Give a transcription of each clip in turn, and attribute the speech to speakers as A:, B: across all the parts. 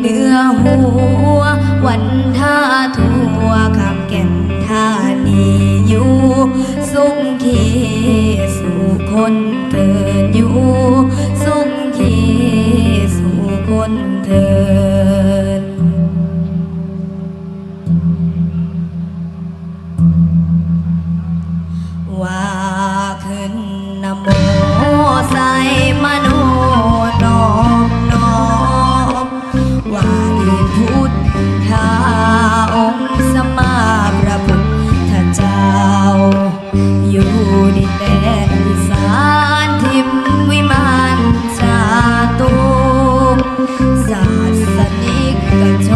A: เนื้อหัว วันท่าทั่วคำแก่นท่านีอยู่ สุขทีสู่คนเตือนอยู่ สุขทีสู่คนเธอ That's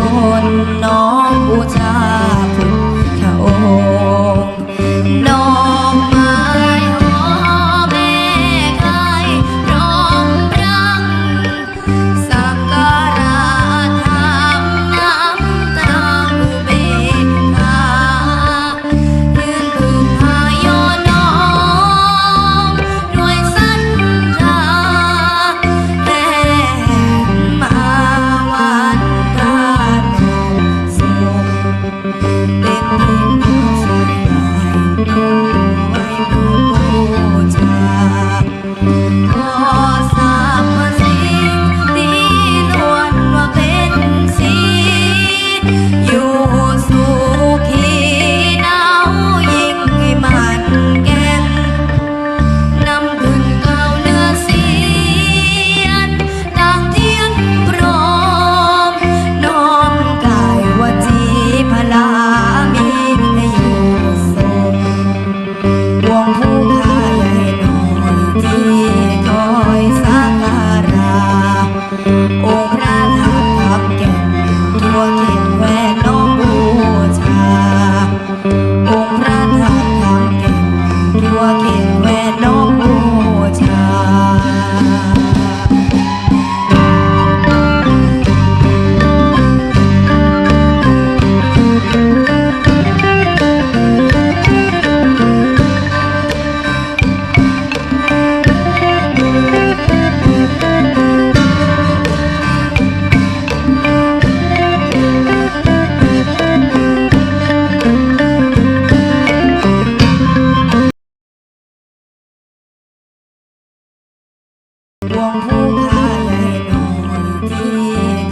A: วงผู้ค้าใหญ่นอยที่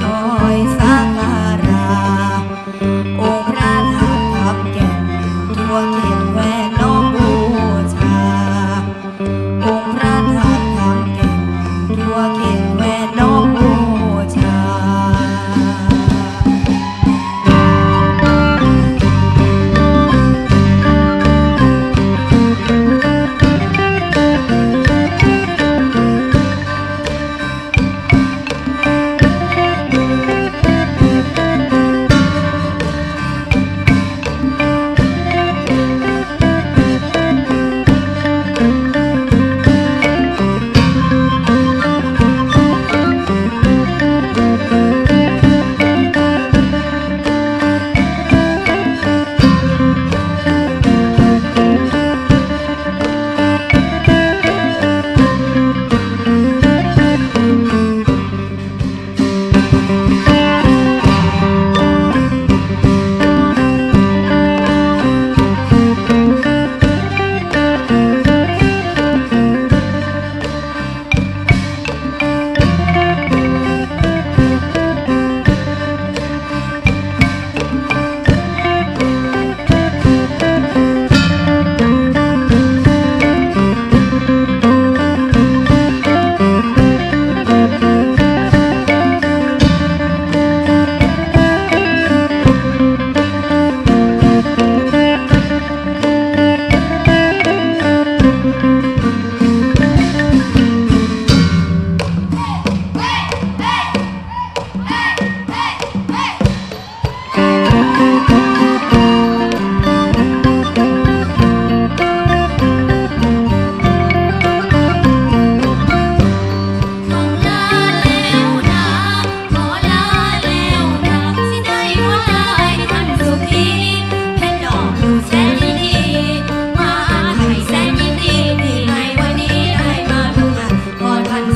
A: คอยสักการะองค์พระธาตุทับแก่นทั่วเขตแวน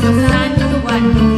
A: So stand to the one.